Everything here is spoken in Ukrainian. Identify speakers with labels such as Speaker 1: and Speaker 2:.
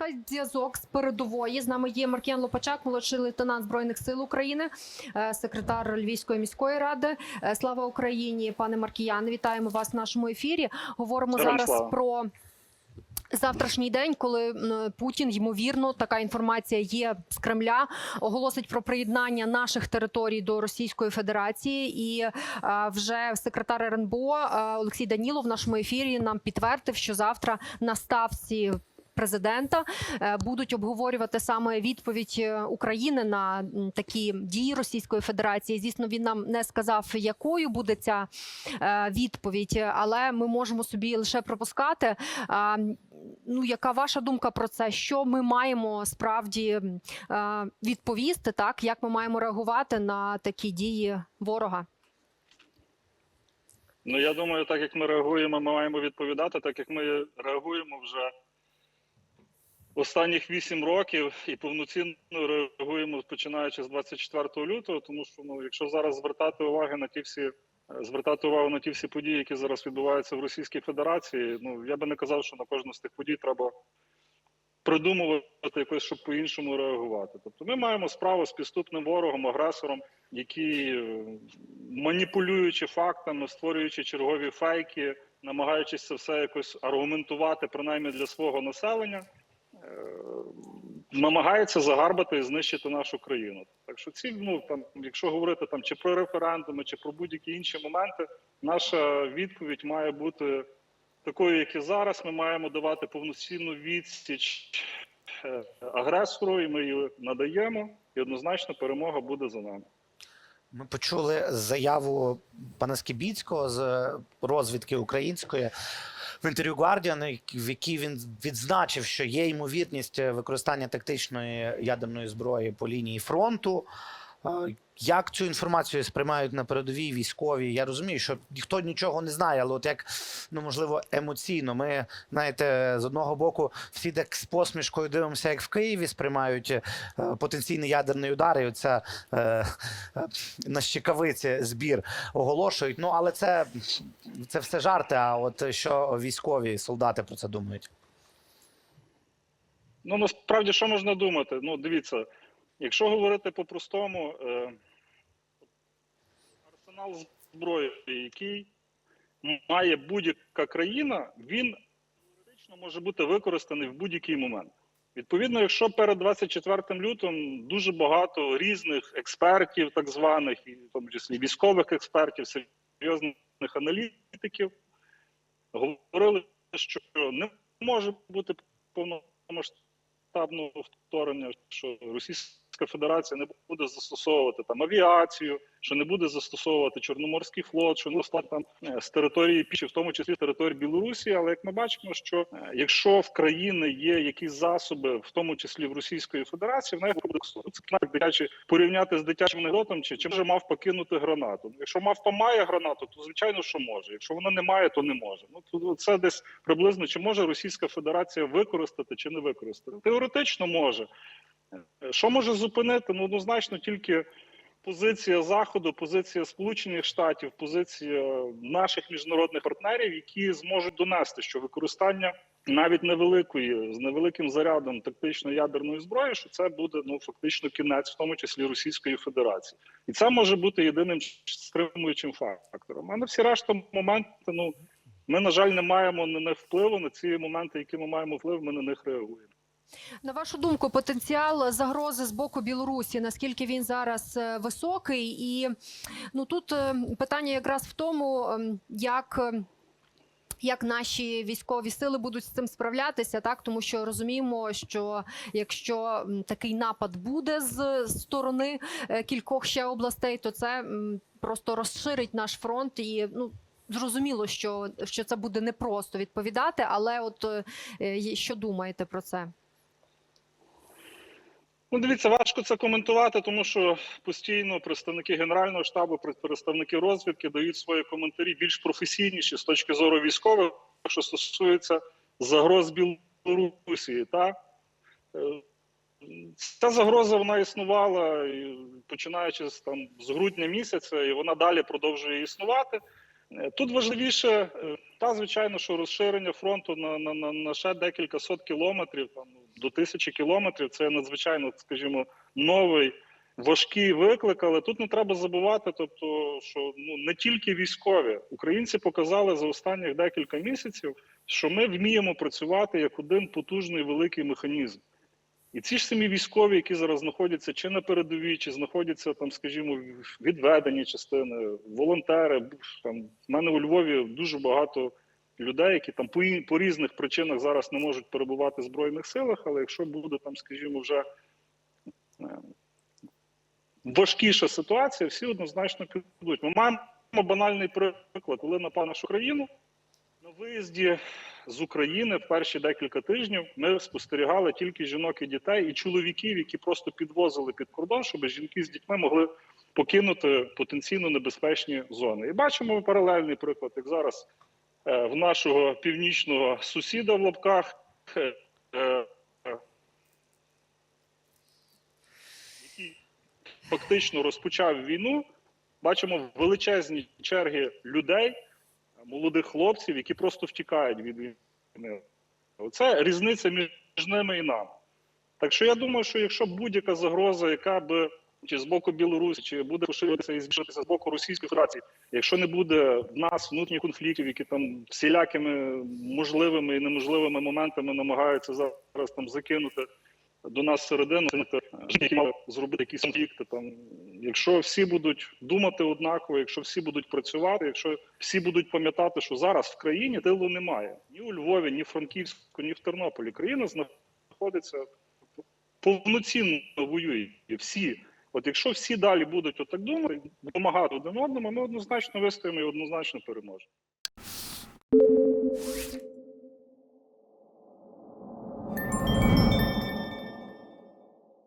Speaker 1: Маємо зв'язок з передової. З нами є Маркіян Лопачак, молодший лейтенант збройних сил України, е, секретар Львівської міської ради. Е, Слава Україні, пане Маркіян. Вітаємо вас в нашому ефірі. Говоримо
Speaker 2: Героям
Speaker 1: зараз
Speaker 2: слава.
Speaker 1: про. Завтрашній день, коли Путін ймовірно, така інформація є з Кремля, оголосить про приєднання наших територій до Російської Федерації, і е, вже секретар РНБО Олексій Данілов в нашому ефірі нам підтвердив, що завтра на ставці. Президента е, будуть обговорювати саме відповідь е, України на такі дії Російської Федерації. Звісно, він нам не сказав, якою буде ця е, відповідь, але ми можемо собі лише пропускати. Ну, яка ваша думка про це? Що ми маємо справді відповісти? Так, як ми маємо реагувати на такі дії ворога?
Speaker 2: Ну я думаю, так як ми реагуємо, ми маємо відповідати, так як ми реагуємо вже останніх 8 років і повноцінно реагуємо починаючи з 24 лютого. Тому що ну, якщо зараз звертати увагу на ті всі звертати увагу на ті всі події, які зараз відбуваються в Російській Федерації, ну я би не казав, що на кожну з тих подій треба придумувати якось, щоб по-іншому реагувати. Тобто, ми маємо справу з підступним ворогом, агресором, який, е, маніпулюючи фактами, створюючи чергові фейки, намагаючись це все якось аргументувати, принаймні для свого населення, намагається загарбати і знищити нашу країну. Так що ці, ну там, якщо говорити там чи про референдуми, чи про будь-які інші моменти, наша відповідь має бути такою, як і зараз. Ми маємо давати повноцінну відсіч е, агресору, і ми її надаємо. І однозначно перемога буде за нами.
Speaker 3: Ми почули заяву пана Скібіцького з розвідки української в інтерв'ю Guardian, в якій він відзначив, що є ймовірність використання тактичної ядерної зброї по лінії фронту. Як цю інформацію сприймають на передовій військові? Я розумію, що ніхто нічого не знає, але от як ну можливо емоційно, ми знаєте, з одного боку всі так з посмішкою дивимося, як в Києві сприймають е, потенційний ядерний удар, і оця е, е, на щекавиці збір оголошують. Ну але це, це все жарти. А от що військові солдати про це думають?
Speaker 2: Ну насправді, що можна думати? Ну, дивіться, якщо говорити по-простому, е, арсенал зброї, який має будь-яка країна, він теоретично може бути використаний в будь-який момент. Відповідно, якщо перед 24 лютим дуже багато різних експертів, так званих, і в тому числі військових експертів, серйозних аналітиків, говорили, що не може бути повномасштабного вторгнення, що Російська Федерація не буде застосовувати там авіацію, що не буде застосовувати Чорноморський флот, що не там е, з території Піші, в тому числі з території Білорусі. Але як ми бачимо, що е, якщо в країни є якісь засоби, в тому числі в Російської Федерації, вона їх буде. Це дитячі порівняти з дитячим анекдотом, чи, чи може мав покинути гранату. Якщо мавпа має гранату, то звичайно, що може. Якщо вона не має, то не може. Ну це десь приблизно чи може Російська Федерація використати чи не використати. Теоретично може. Що може зупинити? Ну однозначно тільки позиція заходу, позиція Сполучених Штатів, позиція наших міжнародних партнерів, які зможуть донести, що використання навіть невеликої з невеликим зарядом тактичної ядерної зброї, що це буде ну фактично кінець, в тому числі Російської Федерації, і це може бути єдиним стримуючим фактором. А на всі решта моменти, ну ми на жаль не маємо на них впливу. На ці моменти, які ми маємо вплив, ми на них реагуємо.
Speaker 1: На вашу думку, потенціал загрози з боку Білорусі, наскільки він зараз е, високий? І ну тут е, питання якраз в тому, ем, як. е, Як наші військові сили будуть з цим справлятися, так тому що розуміємо, що якщо такий напад буде з сторони е, кількох ще областей, то це просто розширить наш фронт і ну. Зрозуміло, що, що це буде непросто відповідати, але от що думаєте про це?
Speaker 2: Ну, дивіться, важко це коментувати, тому що постійно представники генерального штабу, представники розвідки дають свої коментарі більш професійніші з точки зору військових, що стосується загроз Білорусі. Та Е, ця загроза вона існувала починаючи з там з грудня місяця, і вона далі продовжує існувати. Е, Тут важливіше, е, та звичайно, що розширення фронту на, на, на, ще декілька сот кілометрів, там до тисячі кілометрів. Це надзвичайно, скажімо, новий важкий виклик. Але тут не треба забувати, тобто, що ну не тільки військові українці показали за останніх декілька місяців, що ми вміємо працювати як один потужний великий механізм. І ці ж самі військові, які зараз знаходяться чи на передовій, чи знаходяться там, скажімо, відведені частини, волонтери. Там в мене у Львові дуже багато людей, які там по, по різних причинах зараз не можуть перебувати в збройних силах. Але якщо буде там, скажімо, вже е, важкіша ситуація, всі однозначно підуть. Ми маємо банальний приклад, коли напав нашу країну на виїзді з України в перші декілька тижнів ми спостерігали тільки жінок і дітей і чоловіків, які просто підвозили під кордон, щоб жінки з дітьми могли покинути потенційно небезпечні зони. І бачимо паралельний приклад, як зараз в нашого північного сусіда в лапках. е, е, е, який фактично розпочав війну, бачимо величезні черги людей, молодих хлопців, які просто втікають від війни. Оце різниця між ними і нами. Так що я думаю, що якщо будь-яка загроза, яка би чи з боку Білорусі, чи буде поширюватися і збільшитися з боку Російської Федерації, якщо не буде в нас внутрішніх конфліктів, які там всілякими можливими і неможливими моментами намагаються зараз там закинути до нас всередину, це які мали зробити якісь конфлікти. Там, якщо всі будуть думати однаково, якщо всі будуть працювати, якщо всі будуть пам'ятати, що зараз в країні тилу немає ні у Львові, ні в Франківську, ні в Тернополі. Країна знаходиться повноцінно воює. Всі. От якщо всі далі будуть отак думати, допомагати один одному, ми однозначно вистоїмо і однозначно переможемо.